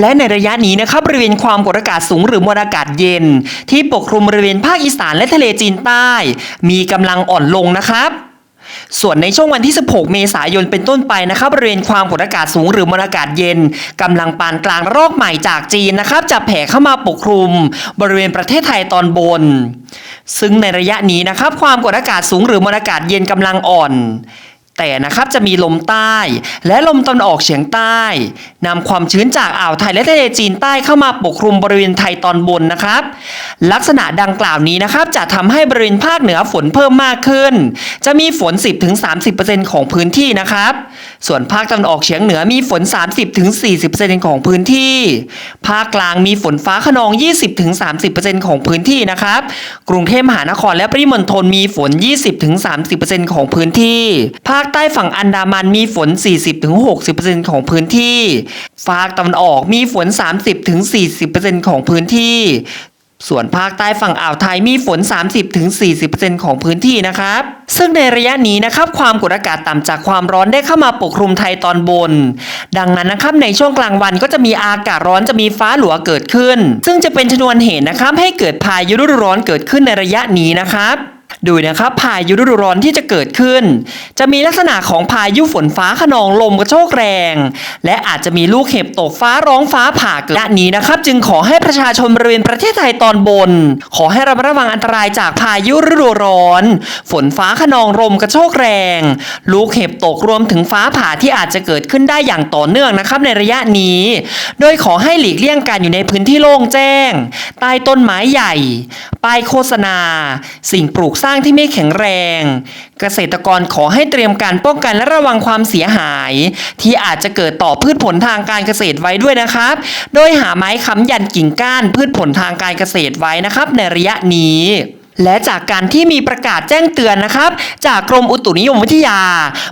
และในระยะนี้นะครับบริเวณความกดอากาศสูงหรือมวลอากาศเย็น ที่ปกคลุมบริเวณภาคอีสานและทะเลจีนใต้ มีกำลังอ่อนลงนะครับ ส่วนในช่วงวันที่ 16 เมษายนเป็นต้นไปนะครับบริเวณความกดอากาศสูงหรือมวลอากาศเย็นกำลังปานกลางรอกใหม่จากจีนนะครับ จะแผ่เข้ามาปกคลุม บริเวณประเทศไทยตอนบน ซึ่งในระยะนี้นะครับ ความกดอากาศสูงหรือมวลอากาศเย็นกำลังอ่อน แต่นะครับจะมีลมใต้ และลมตะวันออกเฉียงใต้นำความชื้นจากอ่าวไทยและทะเลจีนใต้เข้ามาปกคลุมบริเวณไทยตอนบนนะครับ ลักษณะดังกล่าวนี้นะครับจะทำให้บริเวณภาคเหนือฝนเพิ่มมากขึ้น จะมีฝน 10-30%ของพื้นที่นะครับ ส่วนภาคตะวันออกเฉียงเหนือมีฝน 30-40%ของพื้นที่ ภาคกลางมีฝนฟ้าขนอง 20-30%ของพื้นที่นะครับ กรุงเทพมหานครและปริมณฑลมีฝน 20-30%ของพื้นที่ภาคคใต้ฝั่งอันดามันมีฝน 40-60%ของพื้นที่ ภาคตะวันออกมีฝน 30-40%ของพื้นที่ ส่วนภาคใต้ฝั่งอ่าวไทยมีฝน 30-40%ของพื้นที่นะครับ ซึ่งในระยะนี้นะครับความกดอากาศต่ำจากความร้อนได้เข้ามาปกคลุมไทยตอนบน ดังนั้นนะครับในช่วงกลางวันก็จะมีอากาศร้อนจะมีฟ้าหลัวเกิดขึ้น ซึ่งจะเป็นชนวนเหตุนะครับให้เกิดพายุฤดูร้อนเกิดขึ้นในระยะนี้นะครับ ดูนะครับพายุฤดูร้อนที่จะเกิดขึ้น จะมีลักษณะของพายุฝนฟ้าขนองลมกระโชกแรง และอาจจะมีลูกเห็บตกฟ้าร้องฟ้าผ่าเกิดนี้นะครับ จึงขอให้ประชาชนบริเวณประเทศไทยตอนบน ขอให้ระมัดระวังอันตรายจากพายุฤดูร้อน ฝนฟ้าขนองลมกระโชกแรง ลูกเห็บตกรวมถึงฟ้าผ่าที่อาจจะเกิดขึ้นได้อย่างต่อเนื่องนะครับในระยะนี้ โดยขอให้หลีกเลี่ยงการอยู่ในพื้นที่โล่งแจ้ง ใต้ต้นไม้ใหญ่ ป้ายโฆษณา สิ่งปลูกสร้างที่ไม่แข็งแรง เกษตรกรขอให้เตรียมการป้องกันและระวังความเสียหาย ที่อาจจะเกิดต่อพืชผลทางการเกษตรไว้ด้วยนะครับ โดยหาไม้ค้ำยันกิ่งก้านพืชผลทางการเกษตรไว้นะครับ ในระยะนี้และจากการที่มีประกาศแจ้งเตือนนะครับ จากกรมอุตุนิยมวิทยา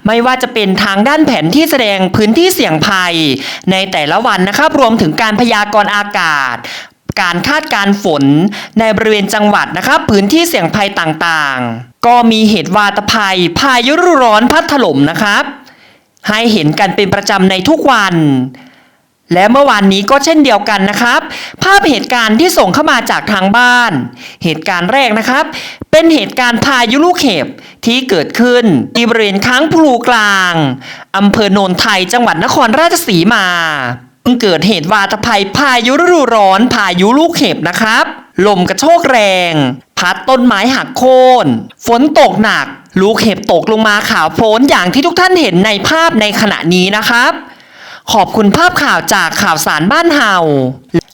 ไม่ว่าจะเป็นทางด้านแผนที่แสดงพื้นที่เสี่ยงภัย ในแต่ละวันนะครับ รวมถึงการพยากรณ์อากาศ การคาดการฝนในบริเวณจังหวัดนะครับพื้นที่เสี่ยงภัยต่างๆ ก็มีเหตุวาตภัย พายุฤดูร้อนพัดถล่มนะครับ ให้เห็นกันเป็นประจำในทุกวัน และเมื่อวานนี้ก็เช่นเดียวกันนะครับ ภาพเหตุการณ์ที่ส่งเข้ามาจากทางบ้าน เหตุการณ์แรกนะครับ เป็นเหตุการณ์พายุลูกเห็บที่เกิดขึ้นที่บริเวณค้างพลูกลางอำเภอโนนไทยจังหวัดนครราชสีมา เกิดเหตุวาตภัยพายุฤดูร้อนพายุลูกเห็บนะครับ ลมกระโชกแรง พัดต้นไม้หักโค่นฝนตกหนัก ลูกเห็บตกลงมาขาวโพลนอย่างที่ทุกท่านเห็นในภาพในขณะนี้นะครับ ขอบคุณภาพข่าวจากข่าวสารบ้านเฮา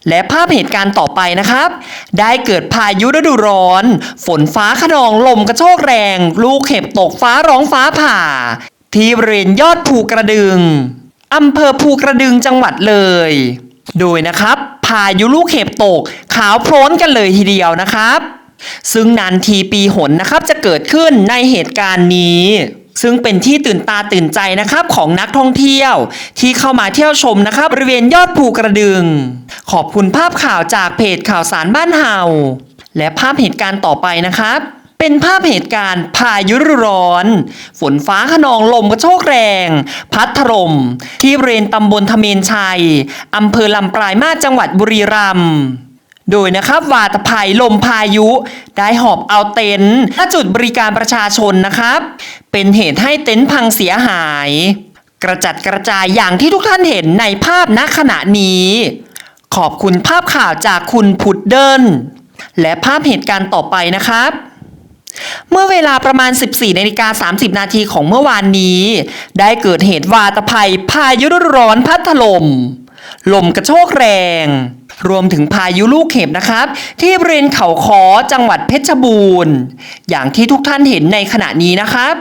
และภาพเหตุการณ์ต่อไปนะครับ ได้เกิดพายุฤดูร้อน ฝนฟ้าขนองลมกระโชกแรง ลูกเห็บตกฟ้าร้องฟ้าผ่า ที่บริเวณยอดภูกระดึง อำเภอภูกระดึงจังหวัดเลย โดยนะครับ พายุลูกเห็บตก ขาวโพลนกันเลยทีเดียวนะครับ ซึ่งนานทีปีหนนะครับจะเกิดขึ้นในเหตุการณ์นี้ซึ่งเป็นที่ตื่นตาตื่นใจนะครับของนักท่องเที่ยว ที่เข้ามาเที่ยวชมนะครับบริเวณยอดภูกระดึง ขอบคุณภาพข่าวจากเพจข่าวสารบ้านเฮาและภาพเหตุการณ์ต่อไปนะครับ เป็นภาพเหตุการณ์พายุฤร้อน ฝนฟ้าขนองลมกระโชกแรง พัดถล่มที่บริเวณตำบลทเมนชัย อำเภอลำปลายมาจังหวัดบุรีรัมย์โดยนะครับวาตภัยลมพายุ ได้หอบเอาเต็นท์ณจุดบริการประชาชนนะครับ เป็นเหตุให้เต็นท์พังเสียหาย กระจัดกระจายอย่างที่ทุกท่านเห็นในภาพณขณะนี้ ขอบคุณภาพข่าวจากคุณพุดเดิลและภาพเหตุการณ์ต่อไปนะครับ เมื่อเวลาประมาณ 14นาฬิกา30 นาทีของเมื่อวานนี้ ได้เกิดเหตุวาตภัยพายุฤดูร้อนพัดถล่ม ลมกระโชกแรง รวมถึงพายุลูกเห็บนะครับ ที่บริเวณเขาคอจังหวัดเพชรบูรณ์ อย่างที่ทุกท่านเห็นในขณะนี้นะครับ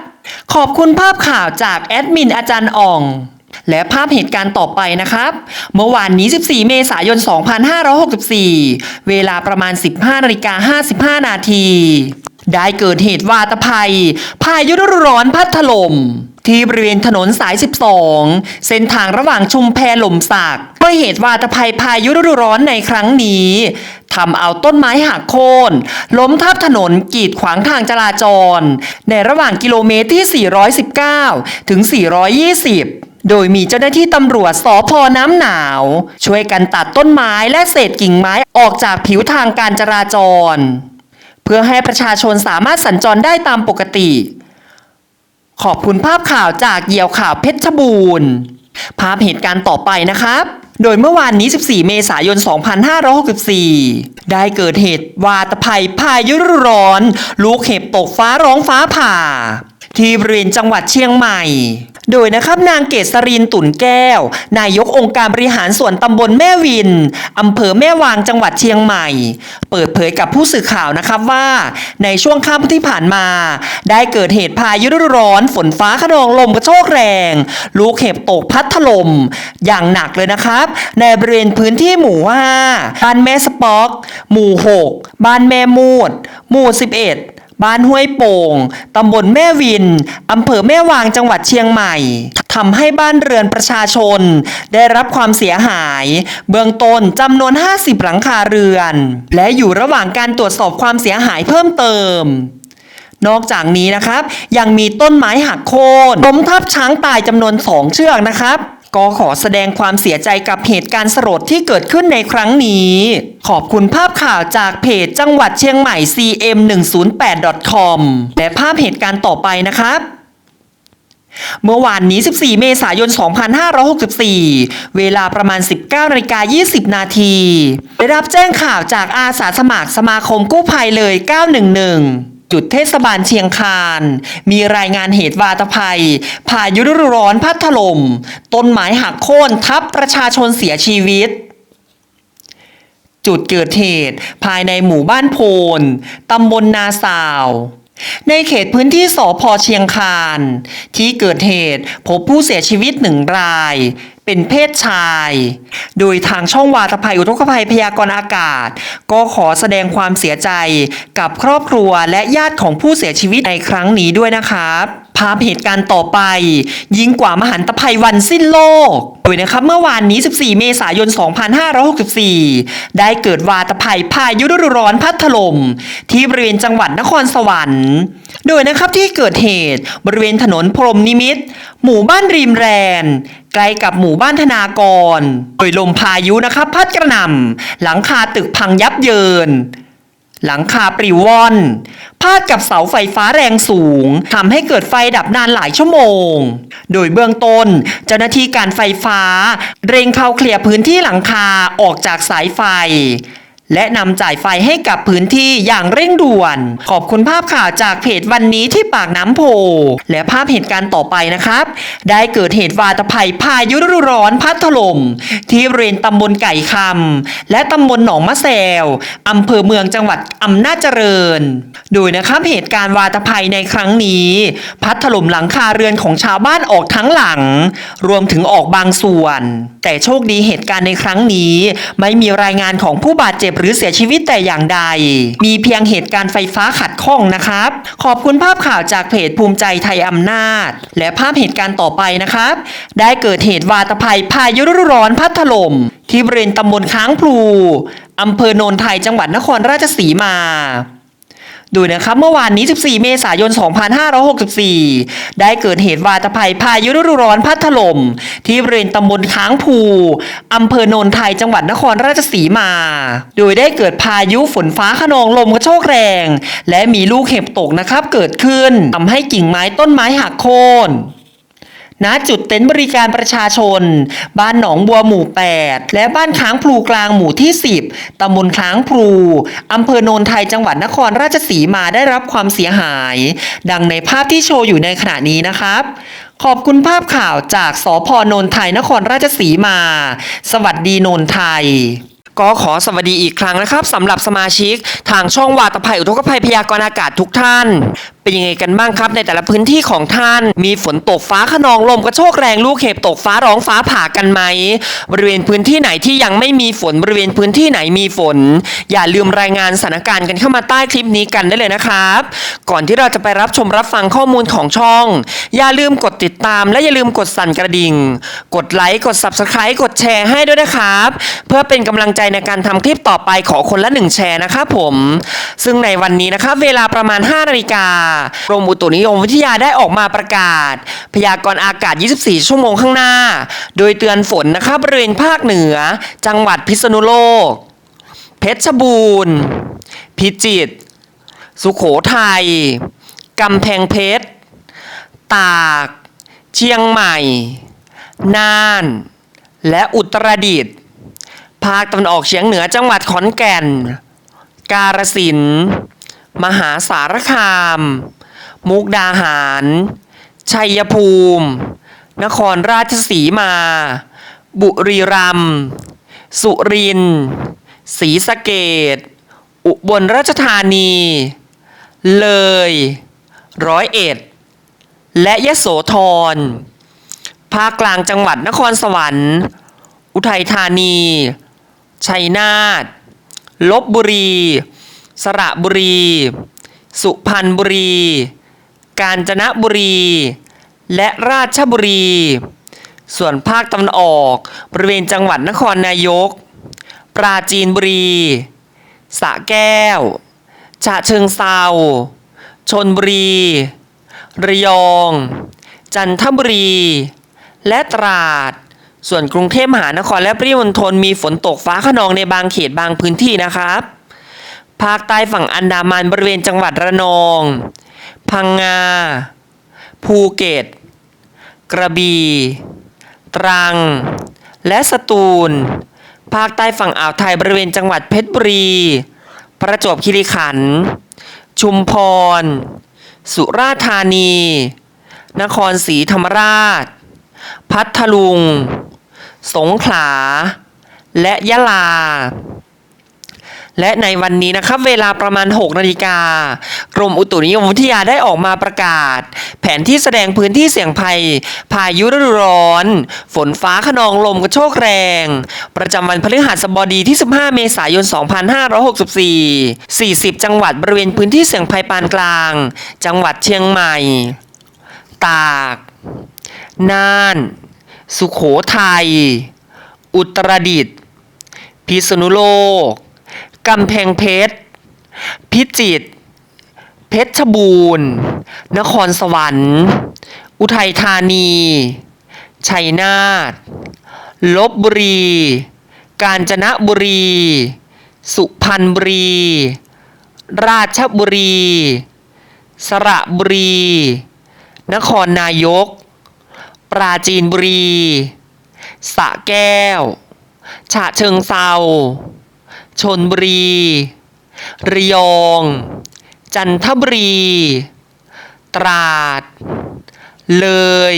ขอบคุณภาพข่าวจากแอดมินอาจารย์อ่องและภาพเหตุการณ์ต่อไปนะครับ เมื่อวานนี้ 14 เมษายน 2564 เวลาประมาณ 15นาฬิกา55 นาที ได้เกิดเหตุวาตภัย พายุฤดูร้อนพัดถล่มที่บริเวณถนนสาย 12 เส้นทางระหว่างชุมแพหล่มสักด้วยเหตุวาตภัยพายุฤดูร้อนในครั้งนี้ทำเอาต้นไม้หักโค่นล้มทับถนนกีดขวางทางจราจร ในระหว่างกิโลเมตรที่ 419 ถึง 420โดยมีเจ้าหน้าที่ตำรวจสพน้ำหนาว ช่วยกันตัดต้นไม้และเศษกิ่งไม้ออกจากผิวทางการจราจร เพื่อให้ประชาชนสามารถสัญจรได้ตามปกติ ขอบคุณภาพข่าวจากเหยี่ยวข่าวเพชรบูรณ์ภาพเหตุการณ์ต่อไปนะครับ โดยเมื่อวานนี้ 14 เมษายน 2564 ได้เกิดเหตุวาตภัยพายุร้อน ลูกเห็บตกฟ้าร้องฟ้าผ่า ที่บริเวณจังหวัดเชียงใหม่ โดยนะครับนางเกษรินตุ่นแก้ว นายกองค์การบริหารส่วนตำบลแม่วินอำเภอแม่วางจังหวัดเชียงใหม่ เปิดเผยกับผู้สื่อข่าวนะครับว่า ในช่วงค่ำที่ผ่านมา ได้เกิดเหตุพายุฤดูร้อน ฝนฟ้าขนองลมกระโชกแรง ลูกเห็บตกพัดถล่มอย่างหนักเลยนะครับ ในบริเวณพื้นที่หมู่5บ้านแม่สปอก หมู่ 6 บ้านแม่มูด หมู่ 11 บ้านห้วยโป่ง ตำบลแม่วิน อำเภอแม่วางจังหวัดเชียงใหม่ทำให้บ้านเรือนประชาชน ได้รับความเสียหาย เบื้องต้นจำนวน 50 หลังคาเรือน และอยู่ระหว่างการตรวจสอบความเสียหายเพิ่มเติมนอกจากนี้นะครับ ยังมีต้นไม้หักโค่นล้มทับช้างตายจำนวนสองเชือกนะครับ ก็ขอแสดงความเสียใจกับเหตุการณ์สลดที่เกิดขึ้นในครั้งนี้ ขอบคุณภาพข่าวจากเพจจังหวัดเชียงใหม่ cm108.com และภาพเหตุการณ์ต่อไปนะครับเมื่อวานนี้ 14 เมษายน 2564 เวลาประมาณ 19นาฬิกา20 นาที ได้รับแจ้งข่าวจากอาสาสมัครสมาคมกู้ภัยเลย 911 จุดเทศบาลเชียงคาน มีรายงานเหตุวาตภัย พายุฤดูร้อนพัดถล่ม ต้นไม้หักโค่นทับประชาชนเสียชีวิต จุดเกิดเหตุภายในหมู่บ้านโพน ตำบลนาสาว ในเขตพื้นที่สพเชียงคาน ที่เกิดเหตุพบผู้เสียชีวิตหนึ่งราย เป็นเพศชาย โดยทางช่องวาตภัยอุทกภัยพยากรณ์อากาศ ก็ขอแสดงความเสียใจกับครอบครัวและญาติของผู้เสียชีวิตในครั้งนี้ด้วยนะครับภาพเหตุการณ์ต่อไป ยิ่งกว่ามหันตภัยวันสิ้นโลก โดยนะครับเมื่อวานนี้ 14 เมษายน 2564 ได้เกิดวาตภัยพายุฤดูร้อนพัดถล่มที่บริเวณจังหวัดนครสวรรค์ โดยนะครับที่เกิดเหตุบริเวณถนนพรมนิมิต หมู่บ้านริมแรน ใกล้กับหมู่บ้านธนากร โดยลมพายุนะครับพัดกระหน่ำหลังคาตึกพังยับเยิน หลังคาปลิวว่อนพาดกับเสาไฟฟ้าแรงสูงทำให้เกิดไฟดับนานหลายชั่วโมง โดยเบื้องต้น เจ้าหน้าที่การไฟฟ้า เร่งเข้าเคลียร์พื้นที่หลังคาออกจากสายไฟ และนำจ่ายไฟให้กับพื้นที่อย่างเร่งด่วน ขอบคุณภาพข่าวจากเพจวันนี้ที่ปากน้ำโพ และภาพเหตุการณ์ต่อไปนะครับ ได้เกิดเหตุวาตภัยพายุฤดูร้อนพัดถล่มที่บริเวณตำบลไก่คำและตำบลหนองมะแซวอำเภอเมืองจังหวัดอำนาจเจริญ โดยนะครับเหตุการณ์วาตภัยในครั้งนี้ พัดถล่มหลังคาเรือนของชาวบ้านออกทั้งหลัง รวมถึงออกบางส่วน แต่โชคดีเหตุการณ์ในครั้งนี้ ไม่มีรายงานของผู้บาดเจ็บหรือเสียชีวิตแต่อย่างใด มีเพียงเหตุการณ์ไฟฟ้าขัดข้องนะครับ ขอบคุณภาพข่าวจากเพจภูมิใจไทยอำนาจ และภาพเหตุการณ์ต่อไปนะครับ ได้เกิดเหตุวาตภัยพายุฤดูร้อนพัดถล่มที่บริเวณตำบลค้างพลูอำเภอโนนไทยจังหวัดนครราชสีมา ดูนะครับเมื่อวานนี้ 14 เมษายน 2564 ได้เกิดเหตุวาตภัยพายุฤดูร้อนพัดถล่มที่บริเวณตำบลค้างภูอำเภอโนนไทยจังหวัดนครราชสีมา โดยได้เกิดพายุฝนฟ้าขนองลมกระโชกแรง และมีลูกเห็บตกนะครับเกิดขึ้นทำให้กิ่งไม้ต้นไม้หักโค่น ณจุดเต็นท์บริการประชาชน บ้านหนองบัวหมู่ 8 และบ้านค้างพลูกลางหมู่ที่ 10 ตำบลค้างพลูอำเภอโนนไทยจังหวัดนครราชสีมาได้รับความเสียหาย ดังในภาพที่โชว์อยู่ในขณะนี้นะครับ ขอบคุณภาพข่าวจากสพโนนไทยนครราชสีมา สวัสดีโนนไทยก็ขอสวัสดีอีกครั้งนะครับสำหรับสมาชิก ทางช่องวาตภัยอุทกภัยพยากรณ์อากาศทุกท่าน เป็นยังไงกันบ้างครับ ในแต่ละพื้นที่ของท่าน มีฝนตกฟ้าขนองลมกระโชกแรงลูกเห็บตกฟ้าร้องฟ้าผ่ากันไหม บริเวณพื้นที่ไหนที่ยังไม่มีฝนบริเวณพื้นที่ไหนมีฝน อย่าลืมรายงานสถานการณ์กันเข้ามาใต้คลิปนี้กันได้เลยนะครับ ก่อนที่เราจะไปรับชมรับฟังข้อมูลของช่อง อย่าลืมกดติดตาม และอย่าลืมกดสั่นกระดิ่ง กดไลค์กด subscribe กดแชร์ให้ด้วยนะครับ เพื่อเป็นกำลังใจในการทำคลิปต่อไปขอคนละหนึ่งแชร์นะครับผม ซึ่งในวันนี้นะครับเวลาประมาณ 5นาฬิกากรมอุตุนิยมวิทยาได้ออกมาประกาศ พยากรณ์อากาศ 24 ชั่วโมงข้างหน้า โดยเตือนฝนนะครับบริเวณภาคเหนือ จังหวัดพิษณุโลก เพชรบูรณ์ พิจิตร สุขโขทัย กำแพงเพชร ตาก เชียงใหม่ น่าน และอุตรดิตถ์ ภาคตะวันออกเฉียงเหนือจังหวัดขอนแก่น กาฬสินธุ์ มหาสารคาม มุกดาหาร ชัยภูมิ นครราชสีมา บุรีรัมย์สุรินทร์ศรีสะเกดอุบลราชธานี เลย ร้อยเอ็ด และยะโสธร ภาคกลางจังหวัดนครสวรรค์ อุทัยธานี ชัยนาทลบบุรี สระบุรี สุพรรณบุรี กาญจนบุรี และราชบุรี ส่วนภาคตะวันออกบริเวณจังหวัดนครนายก ปราจีนบุรีสระแก้ว ฉะเชิงเซาชนบุรี ระยอง จันทบุรี และตราด ส่วนกรุงเทพมหานครและปริมณฑลมีฝนตกฟ้าขนองในบางเขตบางพื้นที่นะครับ ภาคใต้ฝั่งอันดามันบริเวณจังหวัดระนอง พังงา ภูเก็ต กระบี่ ตรัง และสตูล ภาคใต้ฝั่งอ่าวไทยบริเวณจังหวัดเพชรบุรี ประจวบคีรีขันธ์ ชุมพร สุราษฎร์ธานี นครศรีธรรมราช พัทลุง สงขลา และยะลา และในวันนี้นะครับเวลาประมาณ 6 นาฬิกากรมอุตุนิยมวิทยาได้ออกมาประกาศ แผนที่แสดงพื้นที่เสี่ยงภัย พายุฤดูร้อน ฝนฟ้าขนองลมกระโชกแรง ประจำวันพฤหัสบดีที่ 15 เมษายน 2564 40 จังหวัดบริเวณพื้นที่เสี่ยงภัยปานกลาง จังหวัดเชียงใหม่ ตาก น่าน สุขโขทัย อุตรดิตถ์พิษณุโลก กำแพงเพชร พิจิตร เพชรบูรณ์ นครสวรรค์ อุทัยธานี ชัยนาท ลบบุรี กาญจนบุรี สุพรรณบุรี ราชบุรี สระบุรี นครนายก ปราจีนบุรีสระแก้ว ฉะเชิงเซา ชนบุรี ระยอง จันทบุรี ตราด เลย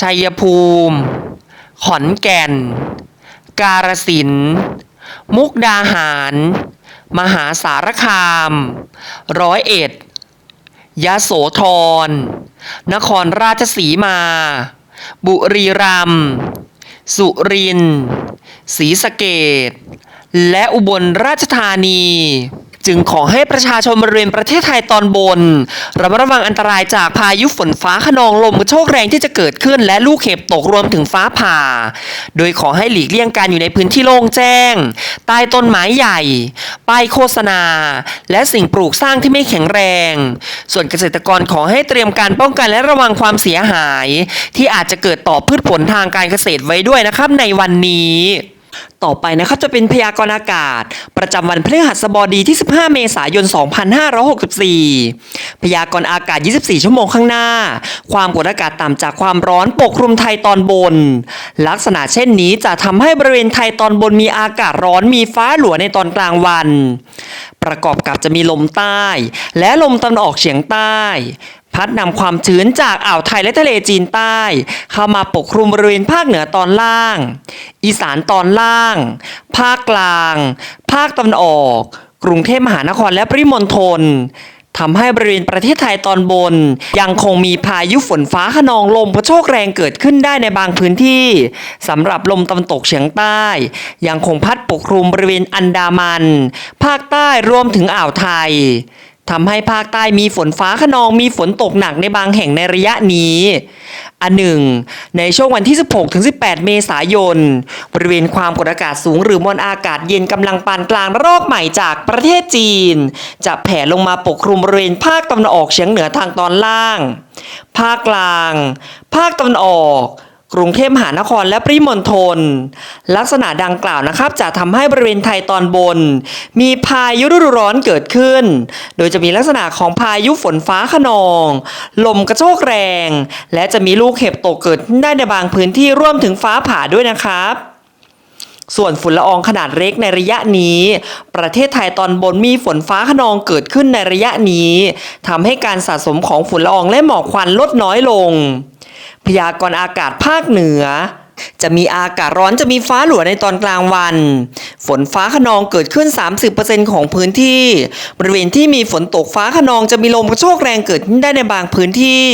ชัยภูมิ ขอนแก่น กาฬสินธุ์มุกดาหาร มหาสารคาม ร้อยเอ็ด ยะโสธร นครราชสีมา บุรีรัมย์ สุรินทร์ ศรีสะเกด และอุบลราชธานี จึงขอให้ประชาชนบริเวณประเทศไทยตอนบนระมัดระวังอันตรายจากพายุฝนฟ้าขนองลมกระโชกแรงที่จะเกิดขึ้น และลูกเห็บตกรวมถึงฟ้าผ่า โดยขอให้หลีกเลี่ยงการอยู่ในพื้นที่โล่งแจ้ง ใต้ต้นไม้ใหญ่ ป้ายโฆษณา และสิ่งปลูกสร้างที่ไม่แข็งแรง ส่วนเกษตรกรขอให้เตรียมการป้องกันและระวังความเสียหาย ที่อาจจะเกิดต่อพืชผลทางการเกษตรไว้ด้วยนะครับในวันนี้ ต่อไปนะครับจะเป็นพยากรณ์อากาศ ประจำวันพฤหัสบดีที่ 15 เมษายน 2564 พยากรณ์อากาศ 24 ชั่วโมงข้างหน้า ความกดอากาศต่ำจากความร้อนปกคลุมไทยตอนบน ลักษณะเช่นนี้จะทำให้บริเวณไทยตอนบนมีอากาศร้อนมีฟ้าหลัวในตอนกลางวัน ประกอบกับจะมีลมใต้ และลมตะวันออกเฉียงใต้ พัดนำความชื้นจากอ่าวไทยและทะเลจีนใต้ เข้ามาปกคลุมบริเวณภาคเหนือตอนล่าง อีสานตอนล่าง ภาคกลาง ภาคตะวันออก กรุงเทพมหานครและปริมณฑลทำให้บริเวณประเทศไทยตอนบน ยังคงมีพายุฝนฟ้าขนองลมกระโชกแรงเกิดขึ้นได้ในบางพื้นที่สำหรับลมตะวันตกเฉียงใต้ ยังคงพัดปกคลุมบริเวณอันดามัน ภาคใต้รวมถึงอ่าวไทย ทำให้ภาคใต้มีฝนฟ้าขนองมีฝนตกหนักในบางแห่งในระยะนี้ อันหนึ่ง ในช่วงวันที่ 16ถึง18 เมษายน บริเวณความกดอากาศสูงหรือมวลอากาศเย็นกำลังปานกลางรอกใหม่จากประเทศจีน จะแผ่ลงมาปกคลุมบริเวณภาคตะวันออกเฉียงเหนือทางตอนล่าง ภาคกลาง ภาคตะวันออก กรุงเทพมหานครและปริมณฑลลักษณะดังกล่าวนะครับจะทำให้บริเวณไทยตอนบน มีพายุฤดูร้อนเกิดขึ้น โดยจะมีลักษณะของพายุฝนฟ้าขนอง ลมกระโชกแรง และจะมีลูกเห็บตกเกิดได้ในบางพื้นที่ร่วมถึงฟ้าผ่าด้วยนะครับส่วนฝุ่นละอองขนาดเล็กในระยะนี้ ประเทศไทยตอนบนมีฝนฟ้าขนองเกิดขึ้นในระยะนี้ทำให้การสะสมของฝุ่นละอองและหมอกควันลดน้อยลง พยากรณ์อากาศภาคเหนือ จะมีอากาศร้อนจะมีฟ้าหลัวในตอนกลางวัน ฝนฟ้าขนองเกิดขึ้น 30%ของพื้นที่ บริเวณที่มีฝนตกฟ้าขนองจะมีลมกระโชกแรงเกิดขึ้นได้ในบางพื้นที่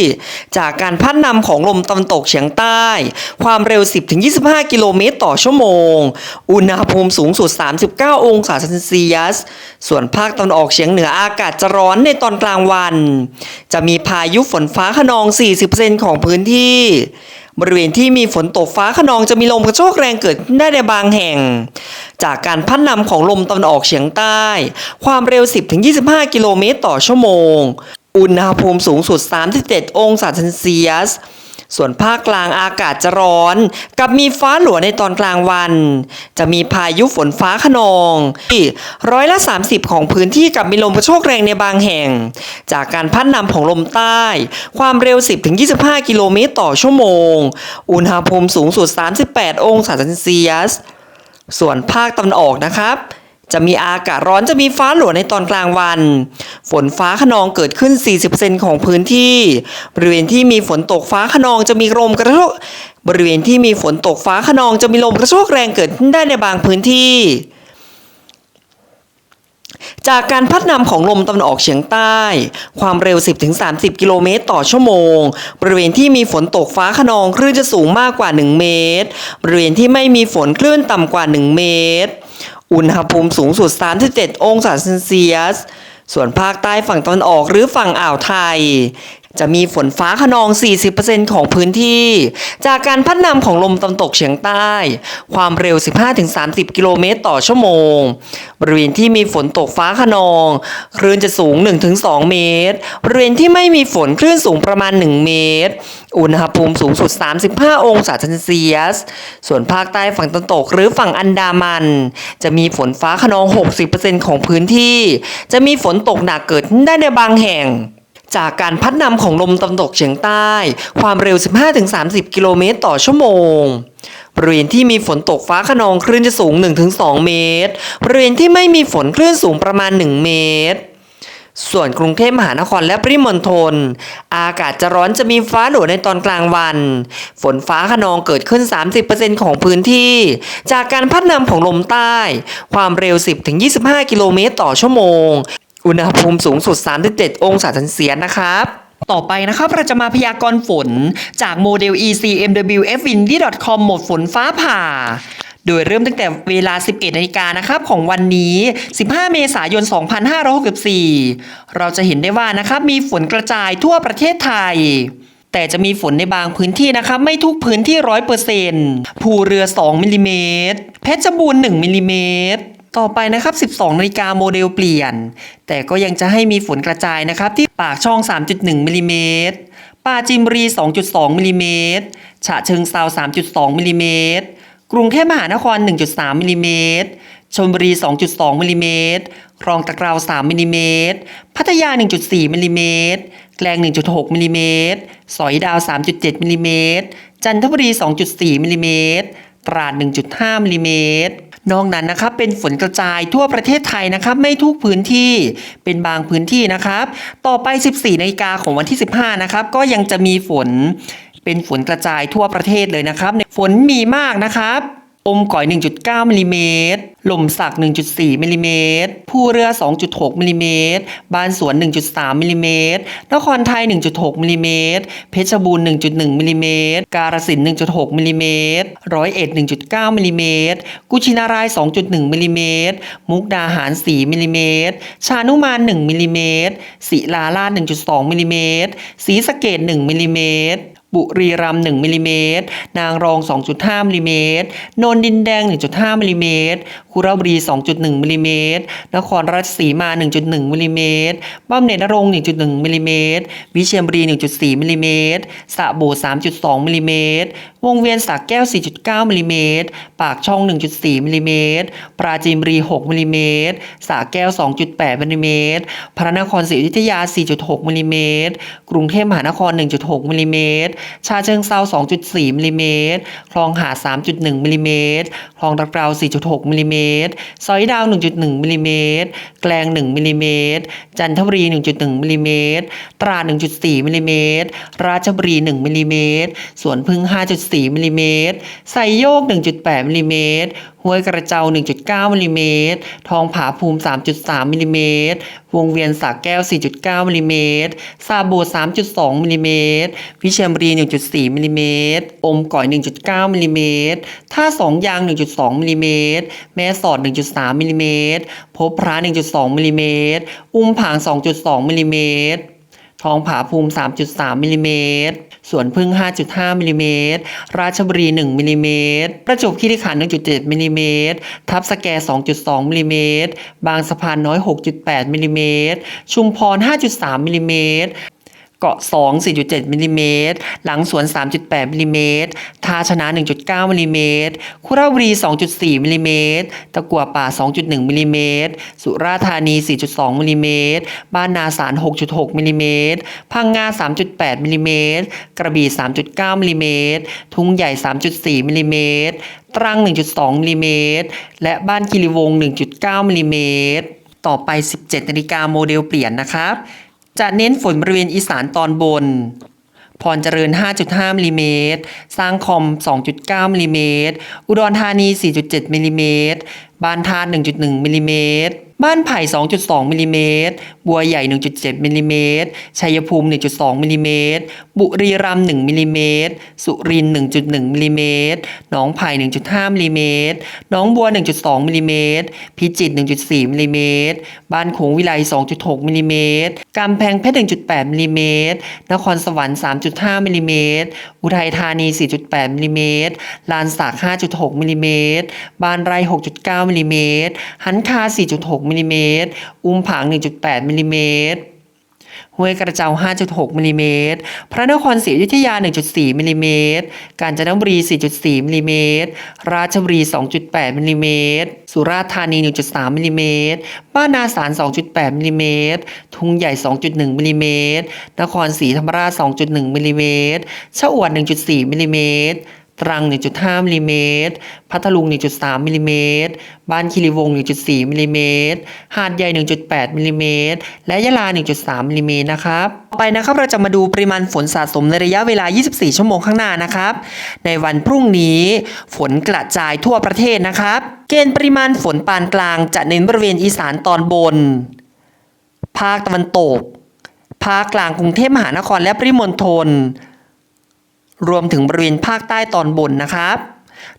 จากการพัดนำของลมตะวันตกเฉียงใต้ ความเร็ว 10-25 กิโลเมตรต่อชั่วโมง อุณหภูมิสูงสุด 39 องศาเซนเซียส ส่วนภาคตะวันออกเฉียงเหนืออากาศจะร้อนในตอนกลางวัน จะมีพายุฝนฟ้าขนอง 40%ของพื้นที่ บริเวณที่มีฝนตกฟ้าขนองจะมีลมกระโชกแรงเกิดขึ้นได้ในบางแห่ง จากการพัดนำของลมตะวันออกเฉียงใต้ ความเร็ว 10-25 กิโลเมตรต่อชั่วโมง อุณหภูมิสูงสุด 37 องศาเซลเซียส ส่วนภาคกลางอากาศจะร้อน กับมีฟ้าหลัวในตอนกลางวัน จะมีพายุฝนฟ้าขนองที่ร้อยละ 30 ของพื้นที่กับมีลมกระโชกแรงในบางแห่ง จากการพัดนำของลมใต้ ความเร็ว 10-25 กิโลเมตรต่อชั่วโมง อุณหภูมิสูงสุด 38 องศาเซนเซียส ส่วนภาคตะวันออกนะครับ จะมีอากาศร้อนจะมีฟ้าหลัวในตอนกลางวัน ฝนฟ้าขนองเกิดขึ้น 40%ของพื้นที่ บริเวณที่มีฝนตกฟ้าขนองจะมีลมกระโชกบริเวณที่มีฝนตกฟ้าขนองจะมีลมกระโชกแรงเกิดขึ้นได้ในบางพื้นที่ จากการพัดนำของลมตะวันออกเฉียงใต้ ความเร็ว 10-30 กิโลเมตรต่อชั่วโมง บริเวณที่มีฝนตกฟ้าขนองคลื่นจะสูงมากกว่า 1 เมตร บริเวณที่ไม่มีฝนคลื่นต่ำกว่า 1 เมตร อุณหภูมิสูงสุด 37 องศาเซนเซียส ส่วนภาคใต้ฝั่งตะวันออกหรือฝั่งอ่าวไทยจะมีฝนฟ้าขนอง 40%ของพื้นที่ จากการพัดนำของลมตะวันตกเฉียงใต้ ความเร็ว 15-30 กิโลเมตรต่อชั่วโมง บริเวณที่มีฝนตกฟ้าขนอง คลื่นจะสูง 1-2 เมตร บริเวณที่ไม่มีฝนคลื่นสูงประมาณ 1 เมตร อุณหภูมิสูงสุด 35 องศาเซนเซียส ส่วนภาคใต้ฝั่งตะวันตกหรือฝั่งอันดามัน จะมีฝนฟ้าขนอง 60%ของพื้นที่ จะมีฝนตกหนักเกิดได้ในบางแห่ง จากการพัดนำของลมตะวันตกเฉียงใต้ ความเร็ว 15-30 กิโลเมตรต่อชั่วโมง บริเวณที่มีฝนตกฟ้าขนองคลื่นจะสูง 1-2 เมตร บริเวณที่ไม่มีฝนคลื่นสูงประมาณ 1 เมตร ส่วนกรุงเทพมหานครและปริมณฑลอากาศจะร้อนจะมีฟ้าหลัวในตอนกลางวัน ฝนฟ้าขนองเกิดขึ้น 30%ของพื้นที่ จากการพัดนำของลมใต้ ความเร็ว 10-25 กิโลเมตรต่อชั่วโมง อุณหภูมิสูงสุด 37 องศาเซนเซียสนะครับ ต่อไปนะครับเราจะมาพยากรณ์ฝนจากโมเดล ECMWFWindy.com โหมดฝนฟ้าผ่าโดยเริ่มตั้งแต่เวลา 11นาฬิกานะครับของวันนี้ 15 เมษายน 2564 เราจะเห็นได้ว่านะครับมีฝนกระจายทั่วประเทศไทย แต่จะมีฝนในบางพื้นที่นะครับไม่ทุกพื้นที่ร้อยเปอร์เซนต์ภูเรือ 2มิลลิเมตรเพชรบูรณ์ 1มิลลิเมตร ต่อไปนะครับ 12นาฬิกาโมเดลเปลี่ยน แต่ก็ยังจะให้มีฝนกระจายนะครับ ที่ปากช่อง 3.1มิลลิเมตรปราจีนบุรี 2.2มิลลิเมตรฉะเชิงเซา3.2มิลลิเมตรกรุงเทพมหานคร 1.3มิลลิเมตรชลบุรี 2.2มิลลิเมตรคลองตะกราว 3มิลลิเมตรพัทยา 1.4มิลลิเมตรแกลง 1.6มิลลิเมตรสอยดาว 3.7มิลลิเมตรจันทบุรี 2.4มิลลิเมตร ตราด 1.5มิลลิเมตร นอกนั้นนะครับเป็นฝนกระจายทั่วประเทศไทยนะครับไม่ทุกพื้นที่เป็นบางพื้นที่นะครับ ต่อไป 14นาฬิกาของวันที่ 15 นะครับ ก็ยังจะมีฝนเป็นฝนกระจายทั่วประเทศเลยนะครับ ฝนมีมากนะครับ อมก๋อย 1.9มิลลิเมตรหล่มสัก 1.4มิลลิเมตรผู้เรือ 2.6มิลลิเมตรบานสวน 1.3มิลลิเมตรนครไทย 1.6มิลลิเมตรเพชรบูรณ์ 1.1มิลลิเมตรกาฬสินธุ์1.6มิลลิเมตรร้อยเอ็ด 1.9มิลลิเมตรกุชินาราย 2.1มิลลิเมตรมุกดาหาร 4มิลลิเมตรชานุมาน 1มิลลิเมตรศิลาลาด 1.2มิลลิเมตรศรีสะเกด1มิลลิเมตร บุรีรัมย์1มิลลิเมตร นางรอง 2.5มิลลิเมตร นนดินแดง 1.5มิลลิเมตร คุระบุรี 2.1มิลลิเมตร นครราชสีมา 1.1มิลลิเมตรบ้ามเนตรนรง1.1มิลลิเมตร วิเชียรบุรี 1.4มิลลิเมตร สะโบด3.2มิลลิเมตร วงเวียนสักแก้ว 4.9มิลลิเมตร ปากช่อง 1.4มิลลิเมตร ปราจีนบุรี 6มิลลิเมตรสระแก้ว 2.8มิลลิเมตร พระนครศรีอยุธยา 4.6มิลลิเมตร กรุงเทพมหานคร 1.6มิลลิเมตร ชาเชิงเซา 2.4มิลลิเมตร คลองหาด 3.1มิลลิเมตร คลองตะเกรา4.6มิลลิเมตร ซอยดาว 1.1มิลลิเมตร แกลง 1มิลลิเมตร จันทบุรี 1.1มิลลิเมตร ตราด 1.4มิลลิเมตร ราชบุรี 1มิลลิเมตร สวนพึ่ง 5.4มิลลิเมตรไซโยก 1.8มิลลิเมตรห้วยกระเจ้า 1.9มิลลิเมตรทองผาภูมิ 3.3มิลลิเมตรวงเวียนสักแก้ว4.9มิลลิเมตรซาโบ3.2มิลลิเมตรวิเชียรบุรี1.4มิลลิเมตรอมก่อย1.9มิลลิเมตรท่าสองยาง1.2มิลลิเมตรแม่สอด1.3มิลลิเมตรพบพระ1.2มิลลิเมตรอุ้มผาง2.2มิลลิเมตรทองผาภูมิ3.3มิลลิเมตร สวนพึ่ง 5.5มิลลิเมตรราชบุรี 1มิลลิเมตรประจวบคีรีขันธ์1.7มิลลิเมตรทับสแก 2.2มิลลิเมตรบางสะพานน้อย 6.8มิลลิเมตรชุมพร 5.3มิลลิเมตร เกาะ 2 4.7มิลลิเมตร หลังสวน 3.8มิลลิเมตร ท่าชนะ 1.9มิลลิเมตร คุระบุรี 2.4มิลลิเมตร ตะกัวป่า 2.1มิลลิเมตร สุราษฎร์ธานี 4.2มิลลิเมตร บ้านนาสาร 6.6มิลลิเมตร พังงา 3.8มิลลิเมตร กระบี่ 3.9มิลลิเมตร ทุ่งใหญ่ 3.4มิลลิเมตร ตรัง 1.2มิลลิเมตร และบ้านคีรีวงศ์1.9มิลลิเมตร ต่อไป 17นาฬิกาโมเดลเปลี่ยนนะครับ จะเน้นฝนบริเวณอีสานตอนบน พรเจริญ 5.5มิลลิเมตร สร้างคอม 2.9มิลลิเมตร อุดรธานี 4.7มิลลิเมตร บ้านทาด1.1มิลลิเมตร บ้านไผ่ 2.2 มิลลิเมตร บัวใหญ่ 1.7 มิลลิเมตร ชัยภูมิ 1.2 มิลลิเมตร บุรีรัมย์ 1 มิลลิเมตร สุรินทร์ 1.1 มิลลิเมตร หนองไผ่ 1.5 มิลลิเมตร หนองบัว 1.2 มิลลิเมตร พิจิตร 1.4 มิลลิเมตร บ้านโขงวิไล 2.6 มิลลิเมตร กำแพงเพชร 1.8 มิลลิเมตร นครสวรรค์ 3.5 มิลลิเมตร อุทัยธานี 4.8 มิลลิเมตร ลานสัก5.6 มิลิเมตร บ้านไร่ 6.9 มิลลิเมตร หันคา 4.6มิลิเมตร อุ้มผาง 1.8มิลลิเมตรห้วยกระเจ้า 5.6มิลลิเมตร พระนครศรีอยุธยา 1.4มิลลิเมตร กาญจนบุรี 4.4มิลลิเมตร ราชบุรี 2.8มิลลิเมตร สุราษฎร์ธานี 1.3มิลลิเมตร บ้านนาสาร 2.8มิลลิเมตร ทุ่งใหญ่ 2.1มิลลิเมตร นครศรีธรรมราช 2.1มิลลิเมตรชะอวด 1.4มิลลิเมตร ตรัง 1.5มิลลิเมตร พัทลุง 1.3มิลลิเมตร บ้านคีรีวงศ์1.4มิลลิเมตร หาดใหญ่ 1.8มิลลิเมตร และยะลา 1.3มิลลิเมตรนะครับ ต่อไปนะครับ เราจะมาดูปริมาณฝนสะสมในระยะเวลา 24 ชั่วโมงข้างหน้านะครับ ในวันพรุ่งนี้ฝนกระจายทั่วประเทศนะครับ เกณฑ์ปริมาณฝนปานกลางจะเน้นบริเวณอีสานตอนบน ภาคตะวันตก ภาคกลางกรุงเทพมหานครและปริมณฑล รวมถึงบริเวณภาคใต้ตอนบนนะครับ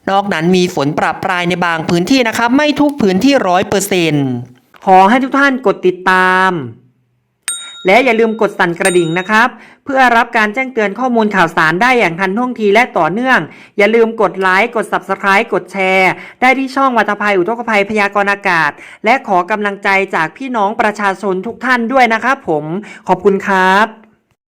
นอกนั้นมีฝนประปรายในบางพื้นที่นะครับ ไม่ทุกพื้นที่ร้อยเปอร์เซ็นต์ขอให้ทุกท่านกดติดตาม และอย่าลืมกดสั่นกระดิ่งนะครับ เพื่อรับการแจ้งเตือนข้อมูลข่าวสารได้อย่างทันท่วงทีและต่อเนื่อง อย่าลืมกดไลค์กด Subscribe กดแชร์ ได้ที่ช่องวัตภัยอุทกภัยพยากรณ์อากาศ และขอกำลังใจจากพี่น้องประชาชนทุกท่านด้วยนะครับผมขอบคุณครับ